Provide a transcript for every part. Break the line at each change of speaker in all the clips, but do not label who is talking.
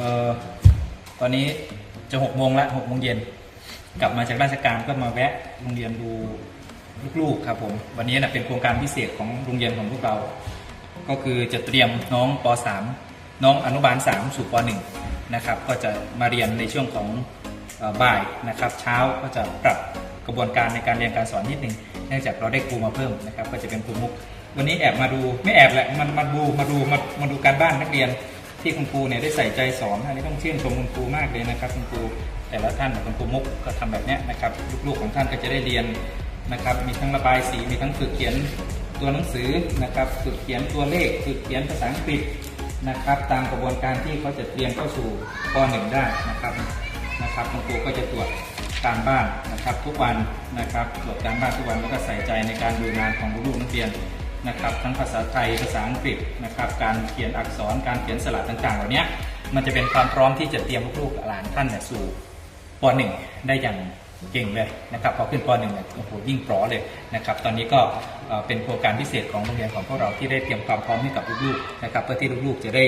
ออตอนนี้จะหกโมงละหกโมงเย็น กลับมาจากราชการก็มาแวะโรงเรียนดูลูกๆครับผมวันนี้นะเป็นโครงการพิเศษของโรงเรียนของพวกเรา ก็คือจะเตรียมน้องป .3 น้องอนุบาล 3 สู่ป .1 นะครับก็จะมาเรียนในช่วงของออบ่ายนะครับเช้าก็จะปรับกระบวนการในการเรียนการสอนนิดนึงเนื่องจากเราได้ครูมาเพิ่มนะครับก็จะเป็นครูมุก วันนี้แอบมาดูไม่แอบแหละมันมาดูมาดูมามาดูการบ้านนักเรียน ที่คุณครูเนี่ยได้ใส่ใจสอนอันนี้ต้องชื่นชมคุณครูมากเลยนะครับ คุณครูแต่ละท่านคุณครูมุกก็ทำแบบนี้นะครับลูกๆของท่านก็จะได้เรียนนะครับ มีทั้งระบายสีมีทั้งฝึกเขียนตัวหนังสือนะครับ ฝึกเขียนตัวเลข ฝึกเขียนภาษาอังกฤษนะครับ ตามกระบวนการที่เขาจะเตรียมเข้าสู่ป .1 ได้นะครับนะครับคุณครูก็จะตรวจการบ้านนะครับทุกวันนะครับตรวจการบ้านทุกวันแล้วก็ใส่ใจในการดูงานของลูกนักเรียน นะครับทั้งภาษาไทยภาษาอังกฤษนะครับการเขียนอักษรการเขียนสลัดต่างๆ เหล่านี้มันจะเป็นความพร้อมที่จะเตรียมลูกหลานท่านเนี่ยสู่ป .1 ได้อย่างเก่งเลยนะครับพอขึ้นป .1 เนี่ยโอ้โหยิ่งปลอเลยนะครับตอนนี้ก็เป็นโครงการพิเศษของโรงเรียนของพวกเราที่ได้เตรียมความพร้อมให้กับลูกๆนะครับเพื่อที่ลูกๆจะได้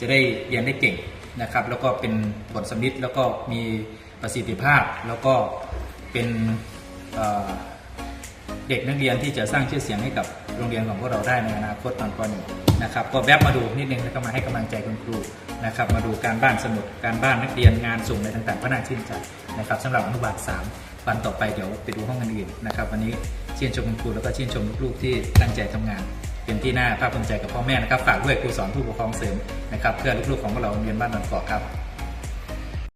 จะได้เรียนได้เก่งนะครับแล้วก็เป็นผลสำลิดแล้วก็มีประสิทธิภาพแล้วก็เป็น เด็กนักเรียนที่จะสร้างชื่อเสียงให้กับโรงเรียนของพวกเราได้ในอนาคตตอนป .1 นะครับก็แวบมาดูนิดนึงแล้วก็มาให้กำลังใจคุณครูนะครับมาดูการบ้านสมุดการบ้านนักเรียนงานส่งอะไรต่างๆก็น่าชื่นใจนะครับสำหรับอนุบาล3วันต่อไปเดี๋ยวไปดูห้องอื่นนะครับวันนี้ชื่นชมคุณครูแล้วก็ชื่นชมลูกๆที่ตั้งใจทำงานเป็นที่น่าภาคภูมิใจกับพ่อแม่นะครับฝากด้วยครูสอนผู้ปกครองเสริมนะครับเพื่อลูกๆของพวกเราโรงเรียนบ้านนนท์เกครับ